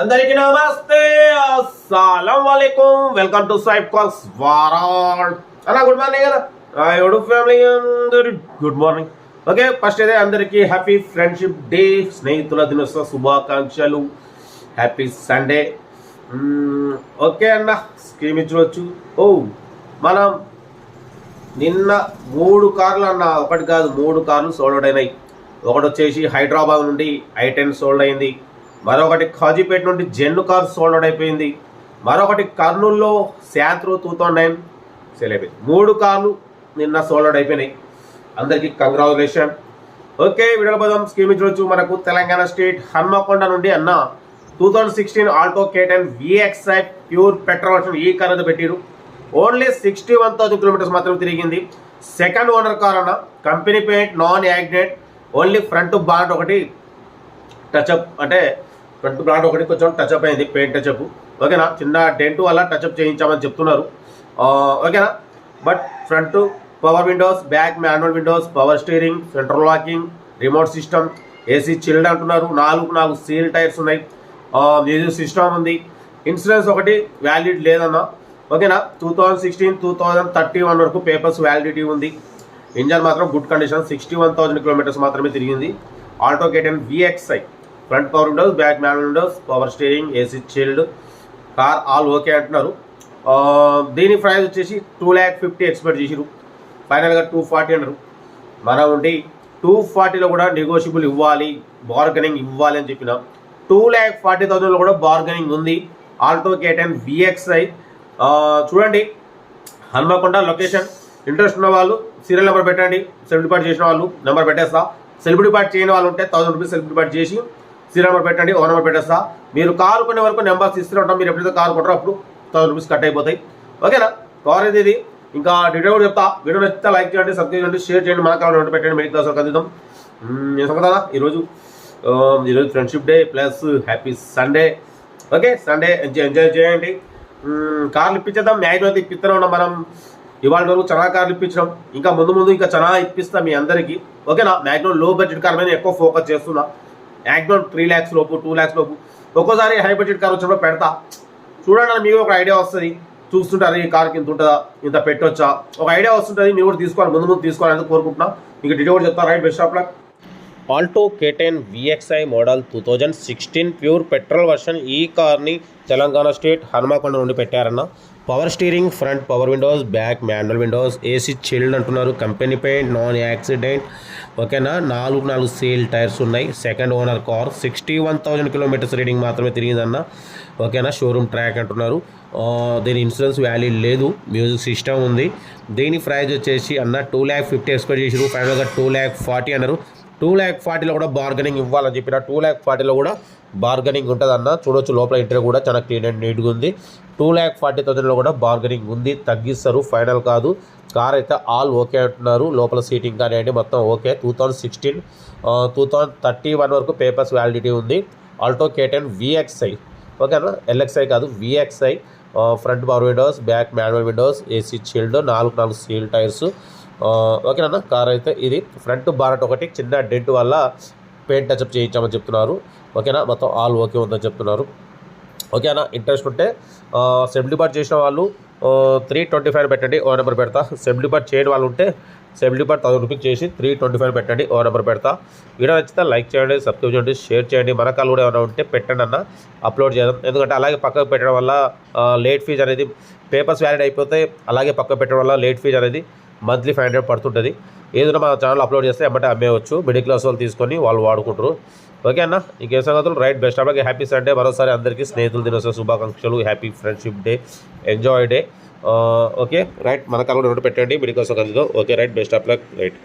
అందరికీ నమస్తే. అస్సలం వాలేకుం వెల్కమ్ టు సైబ్ కాల్స్ వారాల్. అలా గుడ్ మార్నింగ్ కదా ఎవడు ఫ్యామిలీ అందరి గుడ్ మార్నింగ్. ఓకే ఫస్ట్ అయితే అందరికీ హ్యాపీ ఫ్రెండ్షిప్ డే స్నేహితుల దినోత్సవ శుభాకాంక్షలు. Happy Sunday. ఓకే అన్న స్కీమ్ ఇచ్చుకోవచ్చు ఓ మనం నిన్న మూడు కార్లు అన్న ఒకటి కాదు మూడు కార్లు సోల్డ్ అయినాయి. ఒకటి వచ్చేసి హైదరాబాద్ నుండి ఐ టెన్ సోల్డ్ అయింది. మరొకటి ఖాజీపేట నుండి జెన్ను కార్ సోల్డ్ అయిపోయింది. మరొకటి కర్నూలులో శాత్రు టూ థౌజండ్ నైన్ సేల్ అయిపోయింది. మూడు కార్లు నిన్న సోల్డ్ అయిపోయినాయి. అందరికీ కంగ్రాచులేషన్ ఓకే వీడియోలో స్కీమ్ చూడొచ్చు మనకు తెలంగాణ స్టేట్ హన్మకొండ నుండి అన్న టూ థౌజండ్ సిక్స్టీన్ ఆల్టో కేట్ విఎక్స్ఐ ప్యూర్ పెట్రోల్ వర్షన్ ఈ కార్ అయితే పెట్టారు. Only sixty one thousand kilometres మాత్రం తిరిగింది. సెకండ్ ఓనర్ కార్ అన్న. Company paint non accident only front bond ఒకటి. టచ్అప్ అంటే ఫ్రంట్ బ్రాండ్ ఒకటి కొంచెం టచ్అప్ అయింది పెయింట్ టచ్అప్ ఓకేనా చిన్న డెంట్ వల్ల టచ్అప్ చేయించామని చెప్తున్నారు. ఓకేనా but front power windows back manual windows power steering central locking remote system AC chilled అంటున్నారు. నాలుగు నాలుగు సీల్ టైర్స్ ఉన్నాయి. మ్యూజిక్ సిస్టమ్ ఉంది. ఇన్సూరెన్స్ ఒకటి వ్యాలిడ్ లేదన్నా. ఓకేనా two thousand sixteen two thousand thirty one వరకు పేపర్స్ వ్యాలిడిటీ ఉంది. ఇంజన్ మాత్రం good condition sixty one thousand kilometres మాత్రమే తిరిగింది. Alto K ten VXI front power windows back man windows power steering AC child car all okay అంటున్నారు. దీని price వచ్చేసి two lakh fifty expect చేసిరు ఫైనల్గా టూ ఫార్టీ అన్నారు. మనం ఉండి టూ ఫార్టీలో కూడా నెగోషియబుల్ ఇవ్వాలి బార్గెనింగ్ ఇవ్వాలి అని చెప్పిన టూ ల్యాక్ ఫార్టీ థౌసండ్లో కూడా బార్గెనింగ్ ఉంది. ఆల్టో కేటన్ విఎక్స్ఐ చూడండి. హన్మకొండ లొకేషన్ ఇంట్రెస్ట్ ఉన్న వాళ్ళు సీరియల్ నెంబర్ పెట్టండి. సెల్ఫ్ డిపార్ట్ చేసిన వాళ్ళు నెంబర్ పెట్టేస్తా. సెల్ఫ్ డిపార్ట్ చేయని వాళ్ళు ఉంటే థౌసండ్ రూపీస్ సెల్ఫ్ డిపార్ట్ చేసి సీరియల్ నెంబర్ పెట్టండి ఓ నెంబర్ పెట్టేస్తా. మీరు కారు కొనే వరకు నెంబర్స్ ఇస్తూనే ఉంటాం. మీరు ఎప్పుడైతే కారు కొంటారో అప్పుడు థౌసండ్ రూపీస్ కట్ అయిపోతాయి. ఓకేనా? కార్ అయితే ఇది. ఇంకా డీటెయిల్ కూడా చెప్తా. వీడియో నచ్చితే లైక్ చేయండి సబ్స్క్రైబ్ చేయండి షేర్ చేయండి మన కావాలి పెట్టండి మెడికల్ కోసం అందిద్దాం. నేను సంగతా ఈరోజు ఈరోజు friendship day plus happy Sunday okay? Sunday enjoy enjoy చేయండి. కార్లు ఇప్పించేద్దాం. మ్యాగ్జిమం అయితే ఇప్పిస్తూనే ఉన్నాం మనం. ఇవాళ వరకు చాలా కార్లు ఇప్పించడం ఇంకా ముందు ముందు ఇంకా చాలా ఇప్పిస్తాం మీ అందరికీ. ఓకేనా? మ్యాగ్జిమం లో బడ్జెట్ కార్ మీద ఎక్కువ ఫోకస్ చేస్తున్నా. మ్యాక్సిమం త్రీ ల్యాక్స్ లోపు టూ ల్యాక్స్ లోపు. ఒక్కోసారి హై బడ్జెట్ కార్ వచ్చినప్పుడు పెడతా. చూడండి మీకు ఒక ఐడియా వస్తుంది. చూస్తుంటారు ఈ కార్కి ఇంత ఉంటుందా? ఇంత పెట్టొచ్చా? ఒక ఐడియా వస్తుంటుంది మీరు కూడా తీసుకోవాలి ముందు ముందు తీసుకోవాలని కోరుకుంటున్నా. మీకు డీటెయిల్ చెప్తా చెప్తాను right best shop Alto K ten VXI model two thousand sixteen pure petrol version ఈ కార్ని తెలంగాణ స్టేట్ హనుమకొండ నుండి పెట్టారన్న. Power steering front power windows back manual windows AC chilled అంటున్నారు. Company paint non accident. ఓకేనా? నాలుగు నాలుగు సేల్ టైర్స్ ఉన్నాయి. Second owner car sixty one thousand kilometres reading మాత్రమే తిరిగిందన్న. ఓకేనా? షోరూమ్ ట్రాక్ అంటున్నారు. దీని ఇన్సూరెన్స్ వ్యాల్యూ లేదు. మ్యూజిక్ సిస్టమ్ ఉంది. దీని ప్రైజ్ వచ్చేసి అన్న టూ ల్యాక్ ఫిఫ్టీ ఎక్స్పెక్ట్ చేసారు ఫైనల్గా టూ ల్యాక్ ఫార్టీ అన్నారు. టూ ల్యాక్ ఫార్టీలో కూడా బార్గెనింగ్ ఇవ్వాలని చెప్పిన టూ ల్యాక్ ఫార్టీలో కూడా బార్గెనింగ్ ఉంటుంది అన్న చూడొచ్చు లోపల ఇంటర్ కూడా చాలా క్లీన్ అండ్ నీట్గా ఉంది. టూ ల్యాక్ ఫార్టీ థౌసండ్లో కూడా బార్గెనింగ్ ఉంది. తగ్గిస్తారు. ఫైనల్ కాదు. కార్ అయితే ఆల్ ఓకే అంటున్నారు. లోపల సీటింగ్ కానివ్వండి మొత్తం okay two thousand sixteen two thousand thirty one వరకు పేపర్స్ వ్యాలిడిటీ ఉంది. ఆల్టో కేటెన్ విఎక్స్ఐ ఓకేనా ఎల్ఎక్స్ఐ కాదు VXI front power windows back manual windows AC chilled నాలుగు నాలుగు సీల్ టైర్స్ ఓకేనా కార్ అయితే ఇది. ఫ్రంట్ బారట్ ఒకటి చిన్న డెంట్ వల్ల పెయింట్ టచ్అప్ చేయించామని చెప్తున్నారు. ఓకేనా మొత్తం ఆల్ ఓకే ఉందని చెప్తున్నారు. ఓకేనా ఇంట్రెస్ట్ ఉంటే సెమ్ బార్ చేసిన వాళ్ళు త్రీ ట్వంటీ ఫైవ్ పెట్టండి ఓ నెంబర్ పెడతా. సెమ్ బార్ చేయని వాళ్ళు ఉంటే సెమ్ బార్ థౌసండ్ రూపీస్ చేసి త్రీ ట్వంటీ ఫైవ్ పెట్టండి ఓ నెంబర్ పెడతా. వీడియో నచ్చితే లైక్ చేయండి సబ్స్క్రైబ్ చేయండి షేర్ చేయండి. మన కాళ్ళు కూడా ఏమైనా ఉంటే పెట్టండి అన్న అప్లోడ్ చేద్దాం. ఎందుకంటే అలాగే పక్కకు పెట్టడం వల్ల లేట్ ఫీజ్ అనేది పేపర్స్ వ్యాలిడ్ అయిపోతే అలాగే పక్కకు పెట్టడం వల్ల లేట్ ఫీజ్ అనేది మంత్లీ ఫైవ్ హండ్రెడ్ పడుతుంటుంది. ఏదైనా మా ఛానల్ అప్లోడ్ చేస్తే ఎమ్మటే అమ్మేయచ్చు. మిడిల్ క్లాస్ వాళ్ళు తీసుకొని వాళ్ళు వాడుకుంటారు. ఓకే అన్న? ఇంకేం సంగతులు? రైట్ బెస్ట్ అలాగే హ్యాపీ సండే మరోసారి అందరికీ స్నేహితులు దినోత్సవ శుభాకాంక్షలు. Happy friendship day enjoy day okay right మన కాలు పెట్టండి. Middle class okay right best of luck right